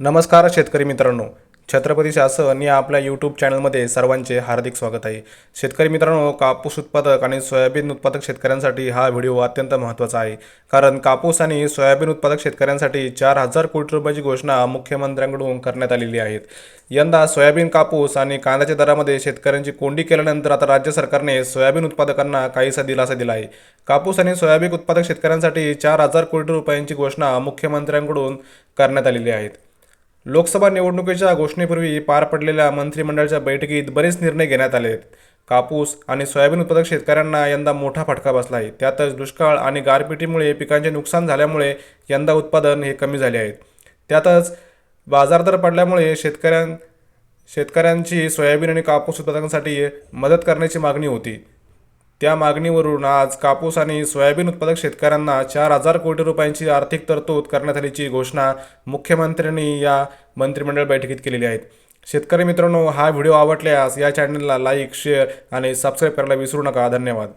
नमस्कार शेतकरी मित्रांनो. छत्रपती शासन या आपल्या यूट्यूब चॅनलमध्ये सर्वांचे हार्दिक स्वागत आहे. शेतकरी मित्रांनो कापूस उत्पादक आणि सोयाबीन उत्पादक शेतकऱ्यांसाठी हा व्हिडिओ अत्यंत महत्त्वाचा आहे. कारण कापूस आणि सोयाबीन उत्पादक शेतकऱ्यांसाठी चार हजार कोटी रुपयाची घोषणा मुख्यमंत्र्यांकडून करण्यात आलेली आहे यंदा सोयाबीन कापूस आणि कांद्याच्या दरामध्ये शेतकऱ्यांची कोंडी केल्यानंतर आता राज्य सरकारने सोयाबीन उत्पादकांना काहीसा दिलासा दिला आहे कापूस आणि सोयाबीन उत्पादक शेतकऱ्यांसाठी चार हजार कोटी रुपयांची घोषणा मुख्यमंत्र्यांकडून करण्यात आलेली आहेत लोकसभा निवडणुकीच्या घोषणेपूर्वी पार पडलेल्या मंत्रिमंडळाच्या बैठकीत बरेच निर्णय घेण्यात आले आहेत कापूस आणि सोयाबीन उत्पादक शेतकऱ्यांना यंदा मोठा फटका बसला आहे त्यातच दुष्काळ आणि गारपिटीमुळे पिकांचे नुकसान झाल्यामुळे यंदा उत्पादन हे कमी झाले आहेत त्यातच बाजारदर पडल्यामुळे शेतकऱ्यां शेतकऱ्यांची सोयाबीन आणि कापूस उत्पादकांसाठी मदत करण्याची मागणी होती. त्या मागणीवरून आज कापूस आणि सोयाबीन उत्पादक शेतकऱ्यांना चार हजार कोटी रुपयांची आर्थिक तरतूद करण्यात आल्याची घोषणा मुख्यमंत्र्यांनी या मंत्रिमंडळ बैठकीत केलेली आहे. शेतकरी मित्रांनो हा व्हिडिओ आवडल्यास या चॅनलला लाईक शेअर आणि सबस्क्राईब करायला विसरू नका. धन्यवाद.